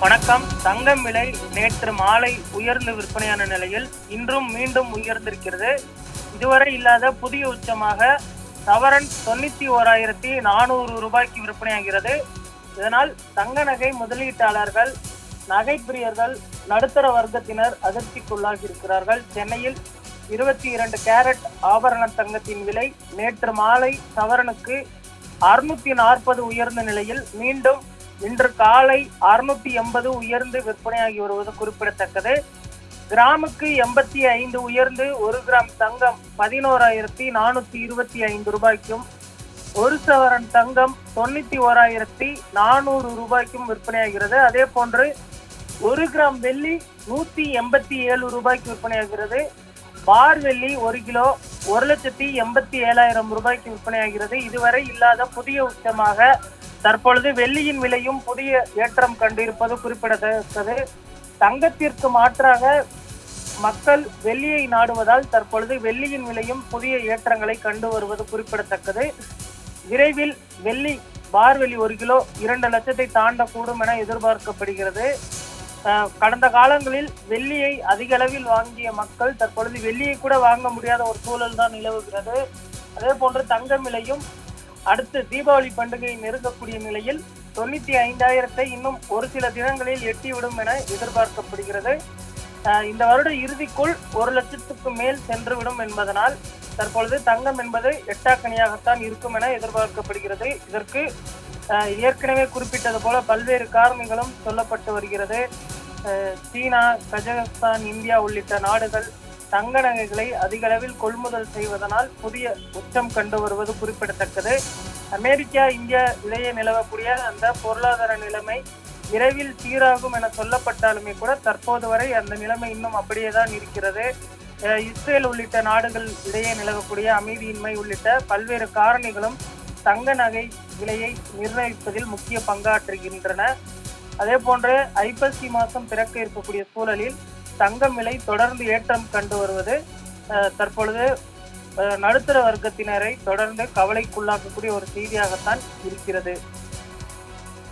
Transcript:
வணக்கம். தங்கம் விலை நேற்று மாலை உயர்ந்து விற்பனையான நிலையில் இன்றும் மீண்டும் உயர்ந்திருக்கிறது. இதுவரை இல்லாத புதிய உச்சமாக சவரன் தொண்ணூத்தி ஓராயிரத்தி நானூறு ரூபாய்க்கு விற்பனையாகிறது. இதனால் தங்க நகை முதலீட்டாளர்கள் நகைப்பிரியர்கள் நடுத்தர வர்க்கத்தினர் அதிர்ச்சிக்குள்ளாகி இருக்கிறார்கள் சென்னையில் இருபத்தி இரண்டு கேரட் ஆபரண தங்கத்தின் விலை நேற்று மாலை சவரனுக்கு அறுநூத்தி நாற்பது உயர்ந்த நிலையில் மீண்டும் இன்று காலை அறுநூத்தி எண்பது உயர்ந்து விற்பனையாகி வருவது குறிப்பிடத்தக்கது. கிராமுக்கு எண்பத்தி ஐந்து உயர்ந்து ஒரு கிராம் தங்கம் பதினோராயிரத்தி நானூத்தி இருபத்தி ஐந்து ரூபாய்க்கும் ஒரு சவரன் தங்கம் தொண்ணூத்தி ஓராயிரத்தி நானூறு ரூபாய்க்கும் விற்பனையாகிறது. அதே போன்று ஒரு கிராம் வெள்ளி நூத்தி எண்பத்தி ஏழு ரூபாய்க்கு விற்பனையாகிறது. பார் வெள்ளி ஒரு கிலோ ஒரு லட்சத்தி எண்பத்தி ஏழாயிரம் ரூபாய்க்கு விற்பனையாகிறது. இதுவரை இல்லாத புதிய உச்சமாக தற்பொழுது வெள்ளியின் விலையும் புதிய ஏற்றம் கண்டிருப்பது குறிப்பிடத்தக்கது. தங்கத்திற்கு மாற்றாக மக்கள் வெள்ளியை நாடுவதால் தற்பொழுது வெள்ளியின் விலையும் புதிய ஏற்றங்களை கண்டு வருவது குறிப்பிடத்தக்கது. விரைவில் வெள்ளி பார் வெள்ளி ஒரு கிலோ இரண்டு லட்சத்தை தாண்டக்கூடும் என எதிர்பார்க்கப்படுகிறது. கடந்த காலங்களில் வெள்ளியை அதிக அளவில் வாங்கிய மக்கள் தற்பொழுது வெள்ளியை கூட வாங்க முடியாத ஒரு சூழல் தான் நிலவுகிறது. அதே போன்று தங்கம் விலையும் அடுத்து தீபாவளி பண்டிகை நெருங்கக்கூடிய நிலையில் தொண்ணூத்தி ஐந்தாயிரத்தை இன்னும் ஒரு சில தினங்களில் எட்டிவிடும் என எதிர்பார்க்கப்படுகிறது. இந்த வருட இறுதிக்குள் ஒரு லட்சத்துக்கு மேல் சென்றுவிடும் என்பதனால் தற்பொழுது தங்கம் என்பது எட்டாக்கனியாகத்தான் இருக்கும் என எதிர்பார்க்கப்படுகிறது. இதற்கு ஏற்கனவே குறிப்பிட்டது போல பல்வேறு காரணங்களும் சொல்லப்பட்டு வருகிறது. சீனா கஜகஸ்தான் இந்தியா உள்ளிட்ட நாடுகள் தங்க நகைகளை அதிக அளவில் கொள்முதல் செய்வதனால் புதிய உச்சம் கண்டு வருவது குறிப்பிடத்தக்கது. அமெரிக்கா இந்தியா இடையே நிலவக்கூடிய அந்த பொருளாதார நிலைமை விரைவில் சீராகும் என சொல்லப்பட்டாலுமே கூட தற்போது வரை அந்த நிலைமை இன்னும் அப்படியே தான் இருக்கிறது. இஸ்ரேல் உள்ளிட்ட நாடுகள் இடையே நிலவக்கூடிய அமைதியின்மை உள்ளிட்ட பல்வேறு காரணிகளும் தங்க நகை விலையை நிர்ணயிப்பதில் முக்கிய பங்காற்றுகின்றன. அதே போன்று ஐப்பசி மாதம் பிறக்க இருக்கக்கூடிய சூழலில் தங்கம் விலை தொடர்ந்து ஏற்றம் கண்டு வருவது அஹ், தற்பொழுது அஹ், நடுத்தர வர்க்கத்தினரை தொடர்ந்து கவலைக்குள்ளாக்கக்கூடிய ஒரு செய்தியாகத்தான் இருக்கிறது.